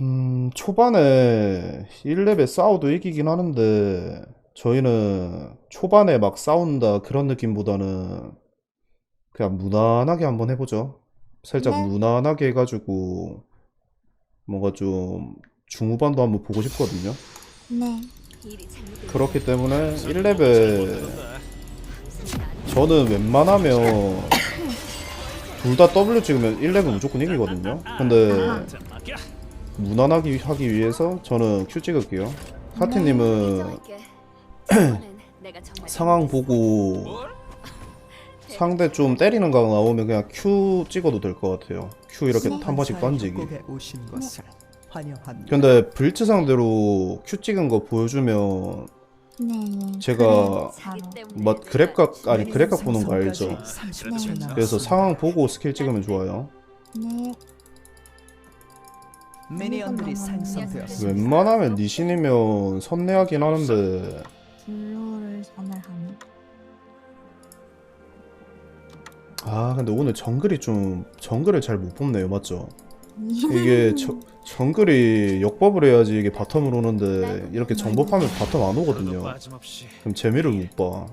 음, 초반에 1렙에 싸워도 이기긴 하는데, 저희는 초반에 막 싸운다 그런 느낌보다는 그냥 무난하게 한번 해보죠. 살짝 네. 무난하게 해가지고, 뭔가 좀 중후반도 한번 보고 싶거든요. 네. 그렇기 때문에 1렙에 저는 웬만하면 둘 다 W 찍으면 1렙은 무조건 이기거든요. 근데 무난하게 하기 위해서 저는 Q 찍을게요. 하티님은 상황 보고 상대 좀 때리는 각 나오면 그냥 Q 찍어도 될 것 같아요. Q 이렇게 한 번씩 던지기. 근데 브리츠 상대로 Q 찍은 거 보여주면 네. 제가 그래, 바로. 뭐 그랩각 아니 그랩각 보는 거 알죠? 30초 네. 그래서 상황 보고 스킬 찍으면 좋아요. 네. 미니언들이 생성되었습니다. 웬만하면 니신이면 선내하긴 하는데 블루를 선을하니. 아 근데 오늘 정글이 좀 정글을 잘 못 뽑네요. 맞죠? 이게 저, 정글이 역법을 해야지 이게 바텀으로 오는데 이렇게 정법하면 바텀 안 오거든요. 그럼 재미를 못봐.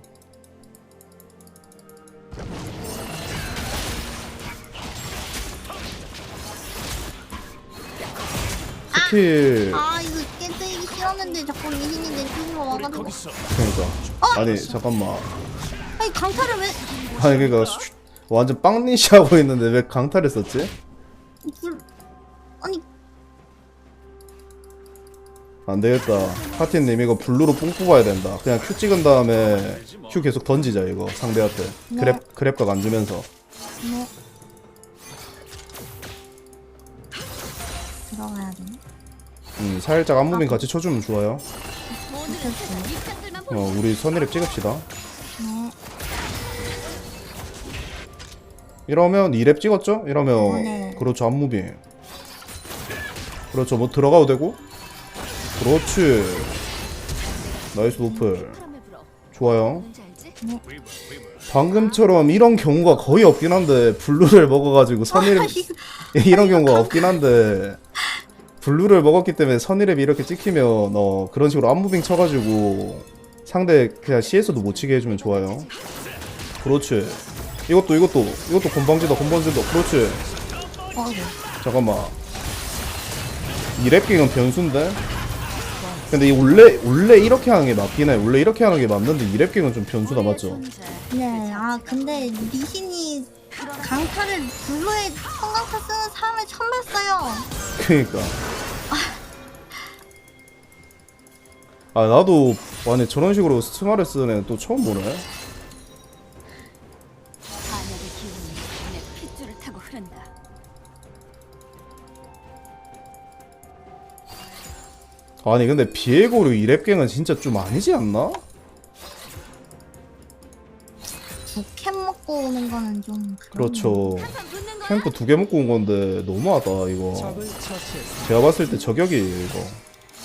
스킬. 아 이거 깨뜨리기 싫었는데 자꾸 미신이 내 쪽으로 와가지고. 그러니까. 아니 잠깐만. 아니 강타를 왜? 아니 그니까 완전 빵니시 하고 있는데 왜? 불... 아니 안 되겠다. 파티님 이거 블루로 뽕 뽑아야 된다. 그냥 Q 찍은 다음에 Q 계속 던지자 이거 상대한테. 그랩 그랩각 안 주면서. 네. 들어가야 되나? 음 살짝 안무빙 같이 쳐주면 좋아요. 좋겠어요. 어 우리 선의랩 찍읍시다. 이러면 2랩 찍었죠? 이러면 네. 그렇죠 안무빙. 그렇죠 뭐 들어가도 되고. 그렇지. 나이스 노플. 좋아요. 방금처럼 이런 경우가 거의 없긴 한데 블루를 먹어가지고 선의랩 이런 경우가 없긴 한데 블루를 먹었기 때문에 선의랩이 이렇게 찍히면 어 그런 식으로 안무빙 쳐가지고 상대 그냥 CS도 못 치게 해주면 좋아요 그렇지 이것도 이것도. 이것도 건방지다 건방지다. 그렇지. 잠깐만. 이 랩갱은 변수인데? 근데 이 원래 원래 이렇게 하는 게 맞긴 해. 원래 이렇게 하는 게 맞는데 이 랩갱은 좀 변수다 맞죠? 네. 아 근데 미신이 강타를 블루에 성강타 쓰는 사람을 처음 봤어요. 그니까. 아 나도 아니 저런 식으로 스마를 쓰는 애는 또 처음 보네 아니 근데 비에고르 이 랩갱은 진짜 좀 아니지 않나? 두 캔 먹고 오는 거는 좀 그렇죠 캠프 두 개 먹고 온 건데 너무하다 이거 적을 처치했습니다. 제가 봤을 때 이거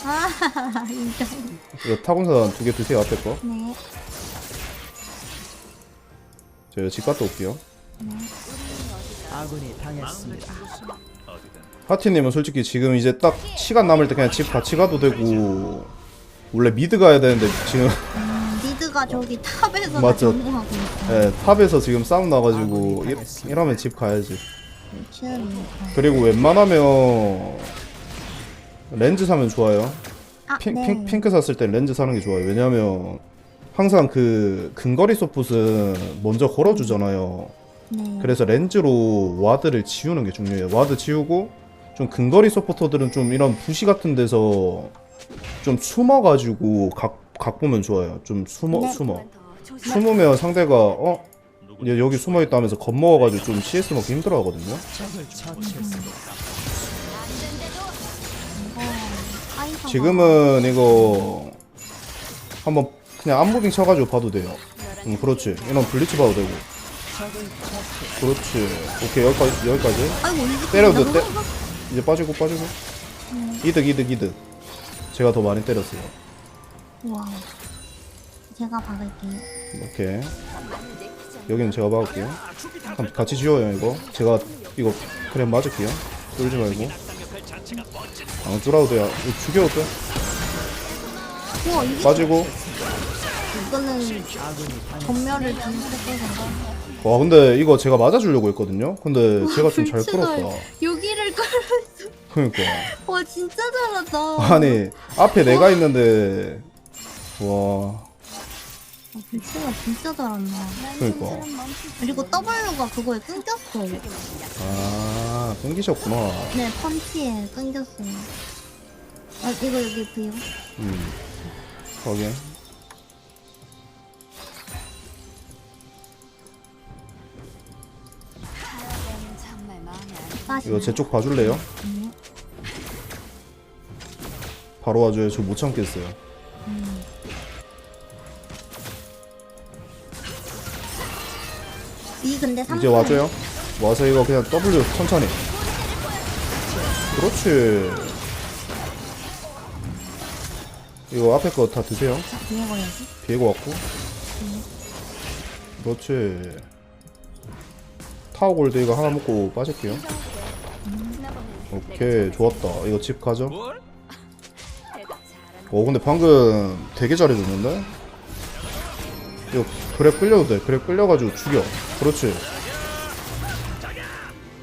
아 인정. 이거 타곤산 두개 드세요 앞에 거 네. 제가 집 갔다 올게요 아군이 당했습니다. 하티님은 솔직히 지금 이제 딱 시간 남을 때 그냥 집 같이 가도 되고 원래 미드 가야 되는데 지금 음, 리드가 저기 탑에서 맞죠. 있어. 예, 탑에서 지금 싸움 나가지고 이, 이러면 집 가야지. 그리고 웬만하면 렌즈 사면 좋아요 아 핑, 네. 핑, 핑크 샀을 때 렌즈 사는 게 좋아요 왜냐면 항상 그 근거리 소풋은 먼저 걸어주잖아요 네. 그래서 렌즈로 와드를 지우는 게 중요해요 와드 지우고 좀 근거리 서포터들은 좀 이런 부시 같은 데서 좀 숨어가지고 각, 각 보면 좋아요. 좀 숨어 네. 숨어. 숨으면 상대가 어? 얘 여기 숨어있다 하면서 겁먹어가지고 좀 CS 먹기 힘들어 하거든요. 지금은 이거 한번 그냥 안무빙 쳐가지고 봐도 돼요. 음 그렇지. 이런 블리츠 봐도 되고. 그렇지. 오케이 여기까지 여기까지. 때려도 돼? 이제 빠지고 빠지고. 이득 이득 이득. 제가 더 많이 때렸어요. 우와. 제가 박을게요. 오케이 여기는 제가 막을게요. 한- 같이 지워요 이거. 제가 이거 그래 맞을게요. 쫄지 말고. 안 쫄아도 돼요. 이거 죽여도 돼. 우와 이게 빠지고. 이거는 전멸을 비슷했어서. 와 근데 이거 제가 맞아주려고 했거든요? 근데 제가 좀 잘 풀었다. 여기를 끌면서. 그러니까 와 진짜 잘한다. 아니 앞에 내가 있는데 와 아, 진짜 진짜 잘한다. 그러니까 그리고 W가 그거에 끊겼어. 아 끊기셨구나 네 펀치에 끊겼어요. 아 이거 여기 보여? 음 다시. 이거 제 쪽 봐줄래요? 바로 와줘요 저 못 참겠어요. 이 근데 3 이제 와줘요? 와서 이거 그냥 W 천천히. 그렇지. 이거 앞에 거 다 드세요. 걸야지. 비에고 왔고. 그렇지. 타워 골드 이거 하나 먹고 빠질게요. 오케이 좋았다. 이거 집 가죠 오 근데 방금 되게 잘해줬는데? 이거 그래 끌려도 돼 그래 끌려가지고 죽여 그렇지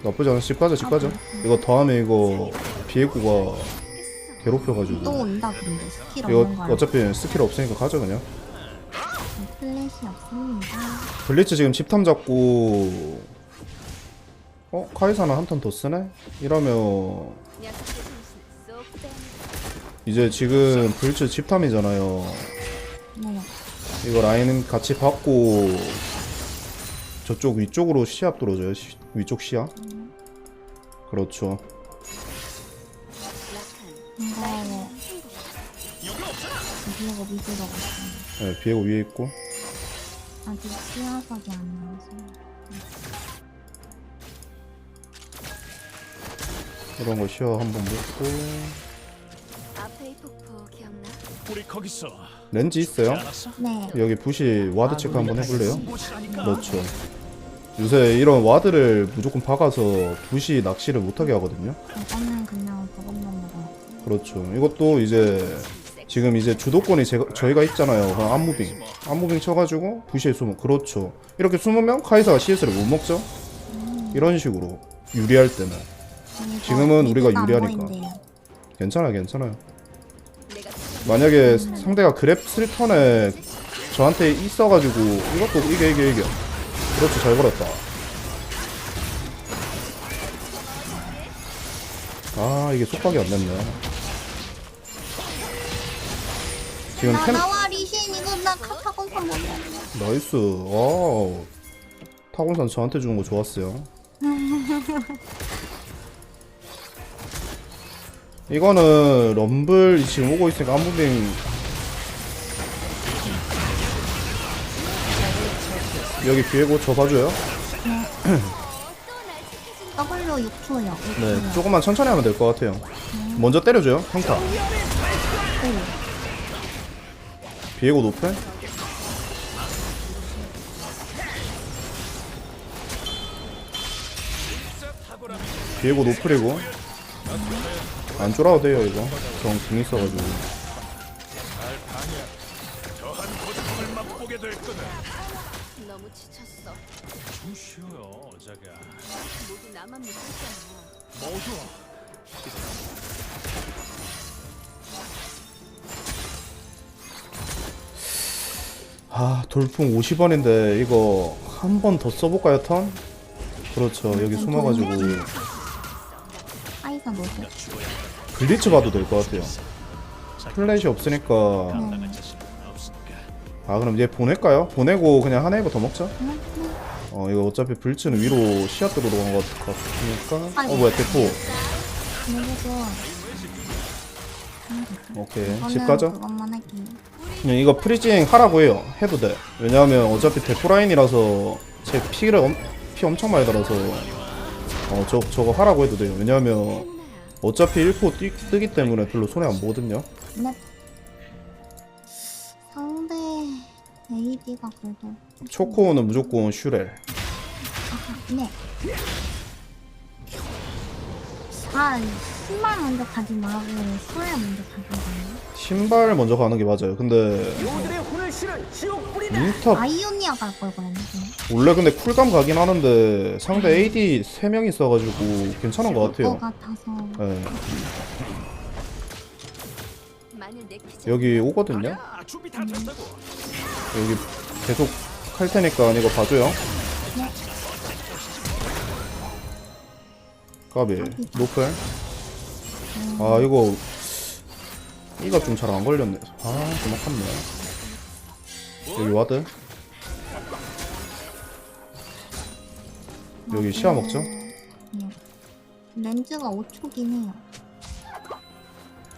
나쁘지 않아 집 가자 집 가자 이거 다음에 이거 비에고가 괴롭혀가지고 또 온다 근데 스킬 이거 없는 거 알아? 어차피 스킬 없으니까 가자 그냥 플래시 없습니다. 블리츠 지금 집탐 잡고 어? 카이사는 한턴 더 쓰네? 이러면 이제 지금 블리츠 집탐이잖아요 네. 이거 라인 같이 받고 저쪽 위쪽으로 시합 들어줘요 시- 위쪽 시합 그렇죠 락한 이거 비에고 미드로 갔어. 네, 비에고 위에 있고 아직 시야석이 안 나와서. 이런 거 시합 한번 먹고 렌즈 있어요? 네. 여기 부시 와드 체크 한번 해볼래요? 곳이라니까. 그렇죠 요새 이런 와드를 무조건 박아서 부시 낚시를 못하게 하거든요 이거는 그냥 저것만 먹어. 그렇죠 이것도 이제 지금 이제 주도권이 제가, 저희가 있잖아요 그냥 안무빙 안무빙 쳐가지고 부시에 숨어 그렇죠 이렇게 숨으면 카이사가 CS를 못 먹죠 이런 식으로 유리할 때는 지금은 우리가 유리하니까. 보인대요. 괜찮아요 만약에 상대가 그랩 스리턴에 저한테 있어가지고 이것도 이겨 이겨 이겨. 그렇죠 잘 걸었다. 아 이게 속박이 안 됐네. 지금 나 템 나와 리신. 이거 나 카타곤사 먹어. 나이스. 와우. 타곤산 저한테 주는 거 좋았어요 이거는 럼블 지금 오고 있으니까 안무빙 여기 비에고 저 봐줘요. W 6초요. 네 조금만 천천히 하면 될 것 같아요. 먼저 때려줘요 평타. 비에고 높여 비에고 노플이고 안 쫄아도 돼요 이거 정궁 있어가지고 저한 고통을 맛보게 될 거다. 너무 지쳤어. 좀 쉬어요, 자가. 모두 나만 믿었잖아. 모두 아 돌풍 50원인데 이거 한 번 더 써볼까요 턴? 그렇죠 여기 숨어가지고 아이사 노스. 블리츠 봐도 될 것 같아요. 플래시 없으니까. 네. 아 그럼 얘 보낼까요? 보내고 그냥 하나 이거 더 먹자. 어 이거 어차피 블리츠는 위로 시야 들어간 것 같으니까. 어 뭐야 대포 오케이 집 가자. 이거 프리징 하라고 해요. 해도 돼. 왜냐하면 어차피 대포 라인이라서 제 피를 엄, 피 엄청 많이 달아서 어 저 저거 하라고 해도 돼요. 왜냐하면 어차피 1포 뛰, 뜨기 때문에 별로 손해 안 보거든요. 네. 상대 AD가 그래도 초코는 무조건 슈렐. 네. 아, 신발 먼저 가지 말고 소야 먼저 가져가요. 신발 먼저 가는 게 맞아요. 근데 인스타 아이오니아 갈 걸 그랬는데. 원래 근데 쿨감 가긴 하는데 상대 AD 3명 있어가지고 괜찮은 것것 같아요. 같아서. 네. 내키지 여기 오거든요. 여기 계속 할 테니까 이거 봐줘요. 네. 까비 노플. 아 이거 이가 좀잘 안 걸렸네. 아 좀 아깝네. 여기 와드. 여기 시야 먹죠? 네. 렌즈가 5초긴 해요.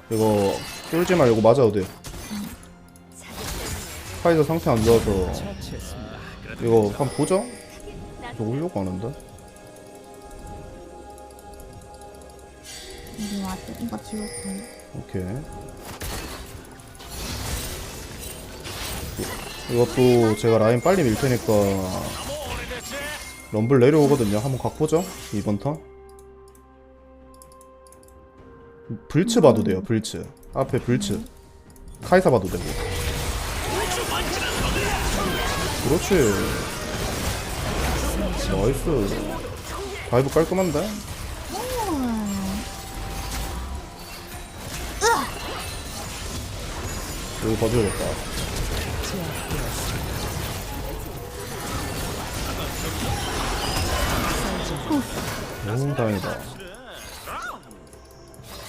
이거 쫄지 말고 맞아도 돼요. 카이저 상태 안 좋아서. 이거 한번 보죠? 저 오려고 하는데. 여기 와도 이거 지울게요. 오케이. 이것도 제가 라인 빨리 밀 테니까 럼블 내려오거든요. 한번 각 보죠. 이번 턴. 불츠 봐도 돼요. 불츠. 앞에 불츠. 카이사 봐도 되고. 그렇지. 나이스. 다이브 깔끔한데? 음. 여기 봐줘야겠다. 오, 다행이다.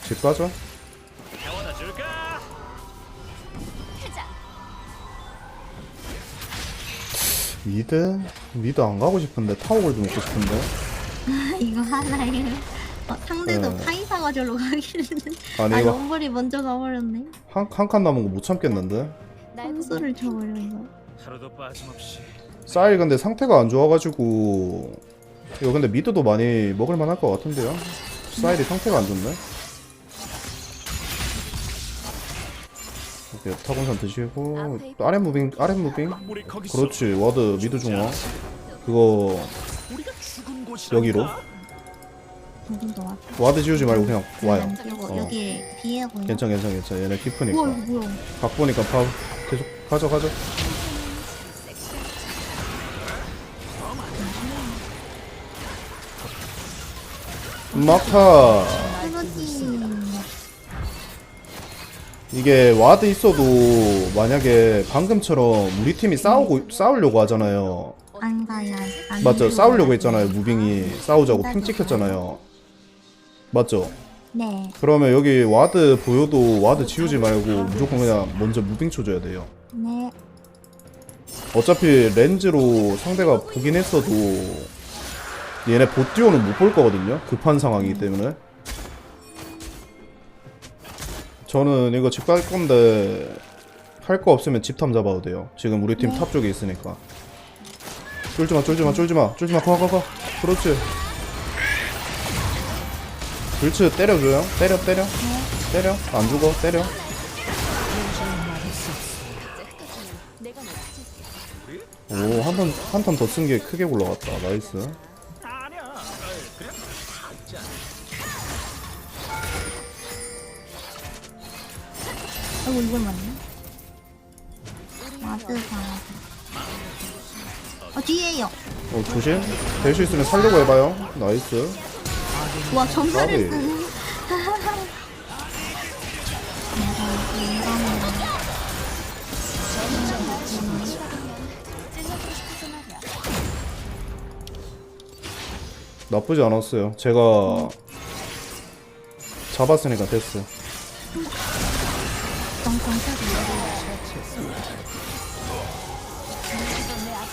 집 줄까? 미드? 미드 안 가고 싶은데 타워골도 먹고 싶은데 이거 하나예요. 어, 상대도 네. 카이사가 저로 가기는. 아니 아, 이거 럼블이 먼저 가버렸네. 한 한 칸 남은 거 못 참겠는데 날 선수를 이거. 하루도 빠짐없이 쌀 근데 상태가 안 좋아가지고 이거 근데 미드도 많이 먹을만 할 것 같은데요 쌀이 상태가 안 좋네 오케이 타곤산 드시고 또 아랫 무빙 아랫 무빙 그렇지 와드 미드 중앙 그거. 여기로. 와드 지우지 말고 그냥 와요 그리고 어. 여기 비에 보여. 괜찮 괜찮 괜찮 얘네 우와 깊으니까 이거 뭐야? 각 보니까 파 계속 가져 가져 막타. 이게 와드 있어도 만약에 방금처럼 우리 팀이 싸우고 싸우려고 하잖아요. 안 가야. 안 맞죠? 싸우려고 했잖아요. 무빙이 싸우자고 핑 찍혔잖아요. 맞죠? 네. 그러면 여기 와드 보여도 와드 지우지 말고 무조건 그냥 먼저 무빙 쳐줘야 돼요. 네. 어차피 렌즈로 상대가 보긴 했어도 얘네 보띄오는 못 볼 거거든요. 급한 상황이기 때문에. 저는 이거 집 갈 건데 할 거 없으면 집탐 잡아도 돼요. 지금 우리 팀 탑 쪽에 있으니까. 쫄지 마, 쫄지 마, 쫄지 마, 쫄지 마, 가, 가, 가. 그렇지. 불츠 때려줘요. 때려, 때려. 때려. 안 죽어, 때려. 오, 한 턴, 한 턴 더 쓴 게 크게 올라갔다. 나이스. 아이고 이걸 맞네. 와드가. 어 뒤에요. 어, 조심. 될 수 있으면 살려고 해봐요. 나이스. 와 전멸을 까비. 나쁘지 않았어요. 제가 잡았으니까 됐어. 덩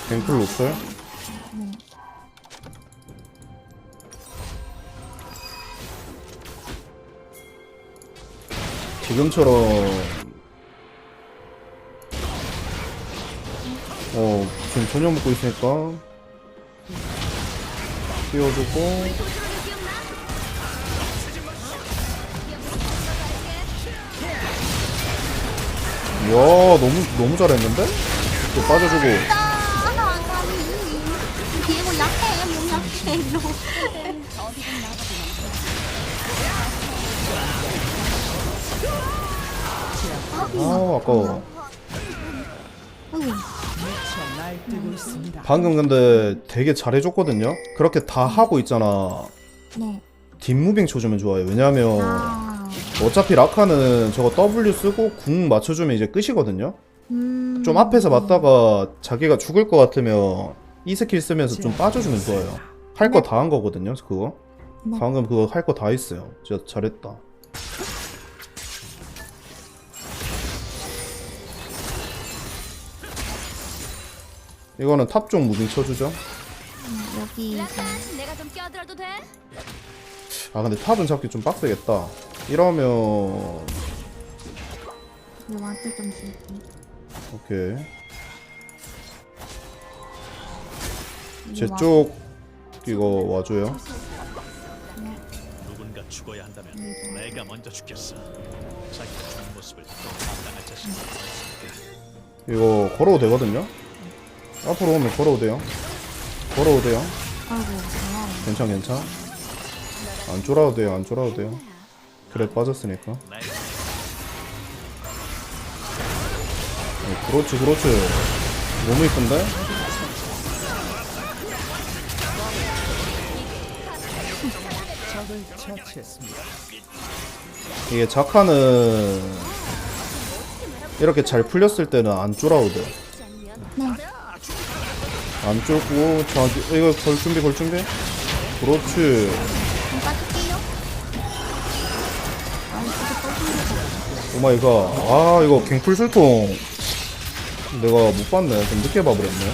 갱플 로플. 지금처럼 어 지금 저녁 먹고 있으니까 띄워주고 와 너무 너무 잘했는데? 또 빠져주고 아 아까워. 방금 근데 되게 잘해줬거든요 그렇게 다 하고 있잖아 네. 뒷무빙 쳐주면 좋아요 왜냐면 아, 어차피 라카는 저거 W 쓰고 궁 맞춰주면 이제 끝이거든요 음. 좀 앞에서 맞다가 자기가 죽을 것 같으면 이 스킬 쓰면서 좀 빠져주면 좋아요 할 거 다 한 거거든요 그거 네. 방금 그거 할 거 다 했어요 진짜 잘했다 이거는 탑 쪽 무빙 쳐주죠 여기 이제 내가 좀 껴들어도 돼? 아 근데 탑은 잡기 좀 빡세겠다 이러면 이 와드 좀 줄게. 오케이 이제 와드. 쪽 이거 와줘요. 누군가 죽어야 한다면 내가 먼저 죽겠어. 자기가 죽는 모습을 또 감당할 자신. 이거 걸어도 되거든요? 앞으로 오면 걸어도 돼요. 걸어도 돼요. 아이고, 아, 괜찮 괜찮 안 쫄아도 돼요 안 쫄아도 돼요. 그래 빠졌으니까. 어, 그렇지 그렇지. 너무 이쁜데? 처치했습니다. 이게 자카는 이렇게 잘 풀렸을 때는 안. 네. 안 쫄고 자 이거 걸 준비 걸 준비. 그렇지. 떠주는 오마이갓. 아 이거 갱풀 술통 내가 못 봤네. 좀 늦게 봐버렸네.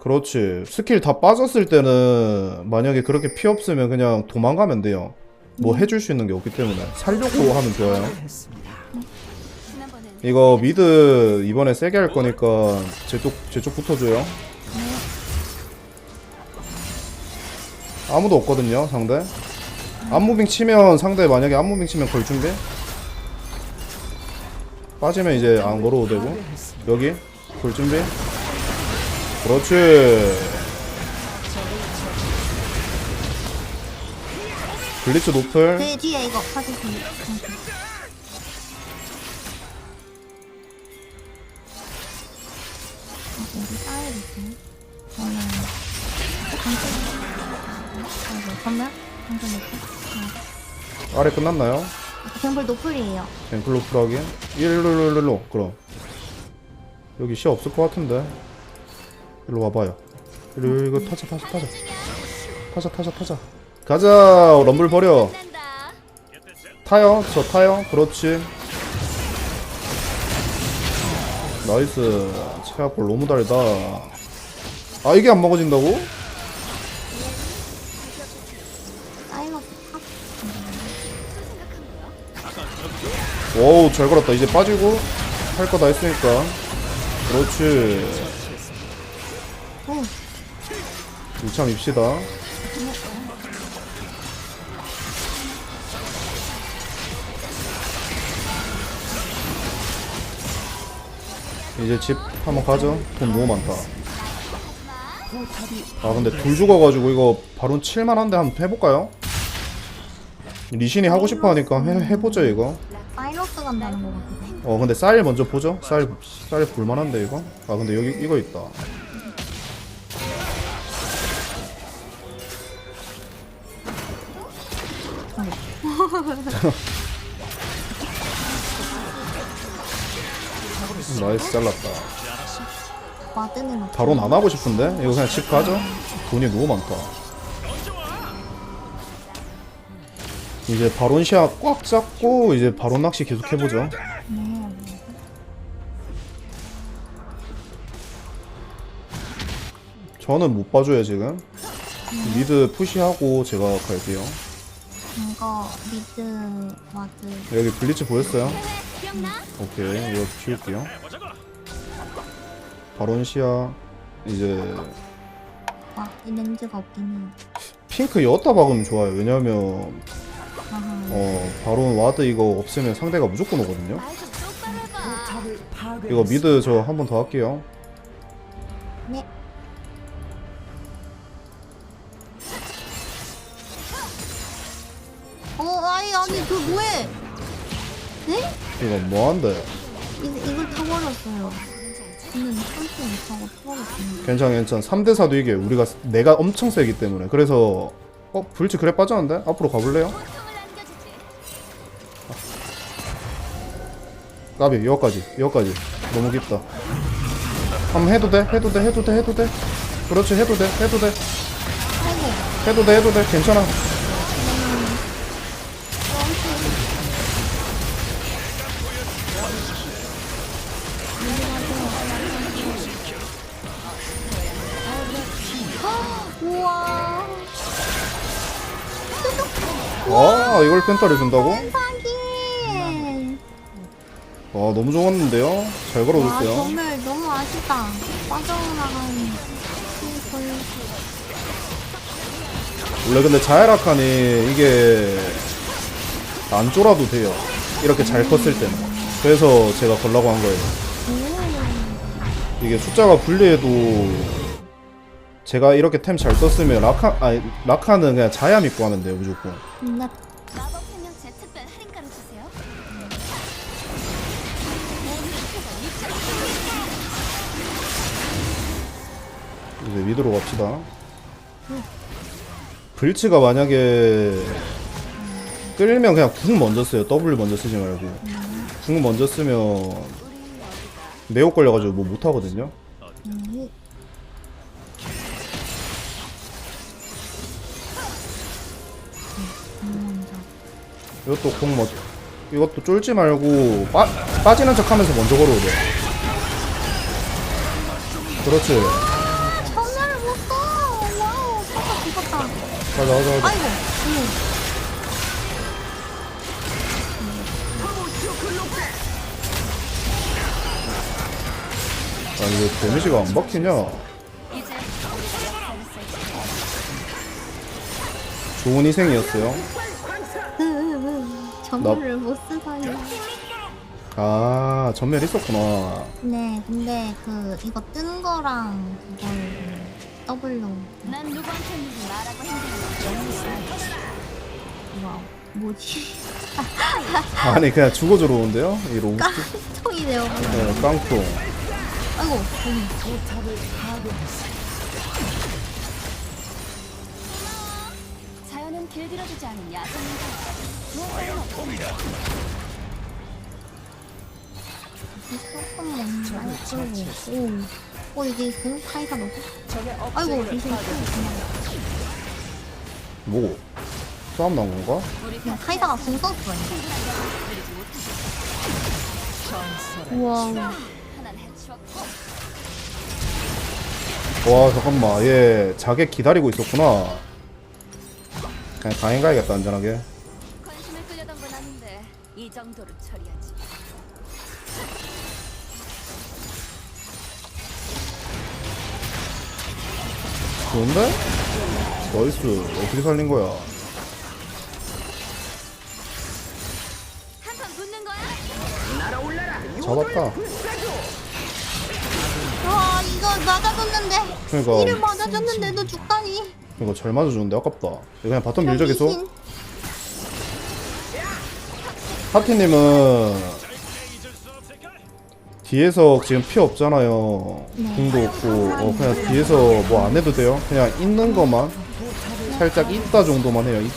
그렇지. 스킬 다 빠졌을 때는 만약에 그렇게 피 없으면 그냥 도망가면 돼요. 뭐 해줄 수 있는 게 없기 때문에 살려고 하면 좋아요. 이거 미드 이번에 세게 할 거니까 제쪽 제쪽 붙어줘요. 아무도 없거든요 상대. 안무빙 치면 상대 만약에 안무빙 치면 걸 준비. 빠지면 이제 안 걸어도 되고 여기 걸 준비. 그렇지. 블리츠 노플. 제 뒤에 이거 봐주세요. 이렇게. 어, 여기 쌓여있네. 저는 아이고, 전멸? 전멸 노플? 아래 끝났나요? 어. 갱벌 노플이에요. 뱅클로 프라기 일로 일로 일로 그럼 여기 시 없을 것 같은데 일로 와봐요. 일로 이거 타자 타자 타자. 타자 타자 타자. 가자! 럼블 버려. 타요 저 타요. 그렇지. 나이스. 체압볼 너무 달다. 아 이게 안 먹어진다고? 오우 잘 걸었다. 이제 빠지고 할 거 다 했으니까. 그렇지 이참 입시다. 이제 집 한번 가죠. 돈 너무 많다. 아 근데 둘 죽어가지고 이거 바로 칠만한데 한번 해볼까요? 리신이 하고 싶어 하니까 해, 해보죠 이거. 사이러스 간다는 거 같은데. 어 근데 쌀 먼저 보죠. 쌀, 쌀 볼만한데 이거? 아 근데 여기 이거 있다 나이스 잘랐다. 와드는 바론 안 하고 싶은데? 이거 그냥 집 가죠? 돈이 너무 많다. 이제 바론 시야 꽉 잡고 이제 바론 낚시 계속 해보죠. 네. 저는 못 봐줘요 지금. 미드 푸시하고 제가 갈게요 이거 미드 와드 여기 블리츠 보였어요? 오케이 이거 키울게요 해보자고. 바론 시야 이제 와, 이 렌즈가 없긴 해. 핑크 여기다 박으면 좋아요 왜냐면 아하. 어 바로 와드 이거 없으면 상대가 무조건 오거든요 파괴. 이거 미드 저 한 번 더 할게요 뭐한데? 이, 이걸 타버렸어요. 저는 참지 못하고 타버렸습니다. 괜찮아 괜찮아. 3대4도 이게 우리가 내가 엄청 세기 때문에. 그래서 어 불치 그래 빠졌는데? 앞으로 가볼래요? 안겨주지. 까비 여기까지 여기까지. 너무 깊다. 한번 해도 돼? 해도 돼? 해도 돼? 해도 돼? 그렇지 해도 돼? 해도 돼? 해도 돼 해도 돼? 괜찮아 아 이걸 펜타를 준다고? 사기. 와 너무 좋았는데요 잘 와, 걸어줬어요 정말 너무 아쉽다. 빠져나가는. 걸 원래 근데 자야라칸이 이게 안 쫄아도 돼요 이렇게 잘 컸을 때는 그래서 제가 걸라고 한 거예요 이게 숫자가 불리해도 제가 이렇게 템 잘 썼으면 라카 아니 라카는 그냥 자야 믿고 하면 돼요 무조건 나 이제 미드로 갑시다. 불치가 만약에 끌면 그냥 궁 먼저 써요. W 먼저 쓰지 말고. 궁 먼저 쓰면 매혹 걸려가지고 뭐 못하거든요. 이것도 공 먼저 이것도 쫄지 말고 빠, 빠지는 척 하면서 먼저 걸어오래 그렇지 가자 가자 가자 아이고. 아니 왜 데미지가 안 박히냐 좋은 희생이었어요 전화를 못 쓰다니. 아 전멸 있었구나 네, 근데 그 이거 뜬 거랑 그걸 그 더블로 난 누구한테는 말하고 행동해. 와우 뭐지? 아니 그냥 죽어 들어오는데요 이 로브 깡통이네요. 네, 깡통 아이고, 파괴했습니다. 자연은 길들여주지 않은 야생인가. 무엇과는. 조금 뭔가 오, 오 이게 그 카이사 넣고. 적의 아이고, 리신. 뭐 싸움 나온 건가? 그냥 카이사가 궁. 전설의 우와. 와 잠깐만 얘 자객 기다리고 있었구나 그냥 가행 가야겠다 안전하게 관심을 끌려던 건 아닌데 이 정도로 처리하 좋은데? 나이스 어떻게 살린 거야? 잡았다 와, 이거 맞아줬는데. 그러니까 이를 맞아줬는데도 죽다니. 이거 잘 맞아주는데 아깝다 이거 그냥 바텀 밀자 계속 리신. 하티님은 뒤에서 지금 피 없잖아요. 궁도 없고. 어, 그냥 뒤에서 뭐 안 해도 돼요? 그냥 있는 것만 살짝 있다 정도만 해요. 있-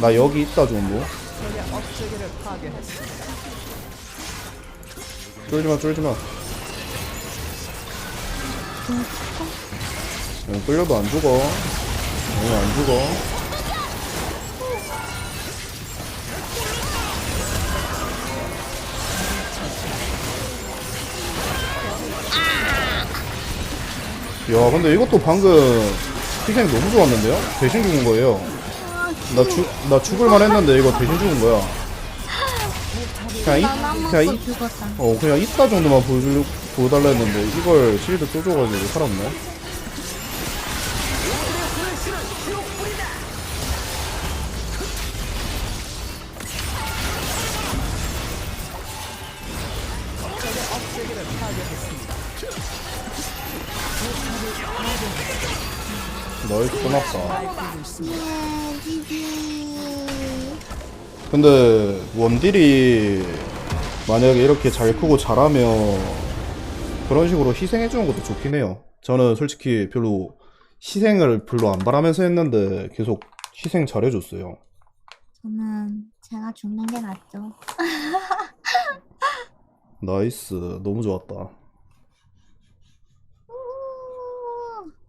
나 여기 있다 정도. 쫄지마 쫄지마. 응, 끌려도 안 죽어. 응, 안 죽어 야 근데 이것도 방금 희생 너무 좋았는데요? 대신 죽은 거예요 나, 죽, 나 죽을만 했는데 이거 대신 죽은 거야 그냥, 이, 나 그냥, 이. 어 그냥 있다 정도만 보여달라 했는데 이걸 실드 쏘줘가지고 살았네 근데 원딜이 만약에 이렇게 잘 크고 잘하면 그런 식으로 희생해주는 것도 좋긴 해요. 저는 솔직히 별로 희생을 별로 안 바라면서 했는데 계속 희생 잘해줬어요. 저는 제가 죽는 게 낫죠. 나이스. 너무 좋았다.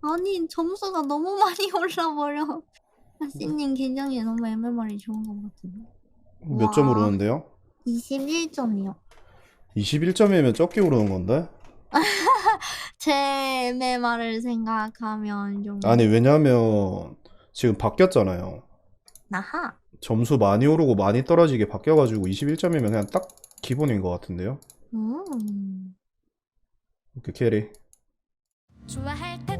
아니 점수가 너무 많이 올라버려. 아씨님 계정이 너무 MMR이 좋은 것 같은데. 몇 와. 점 오르는데요? 21점이요. 21점이면 적게 오르는 건데? 제 MMR을 생각하면 좀 아니, 왜냐면 지금 바뀌었잖아요. 나하. 점수 많이 오르고 많이 떨어지게 바뀌어가지고 21점이면 그냥 딱 기본인 것 같은데요? 음. 오케이, 캐리. 좋아할 때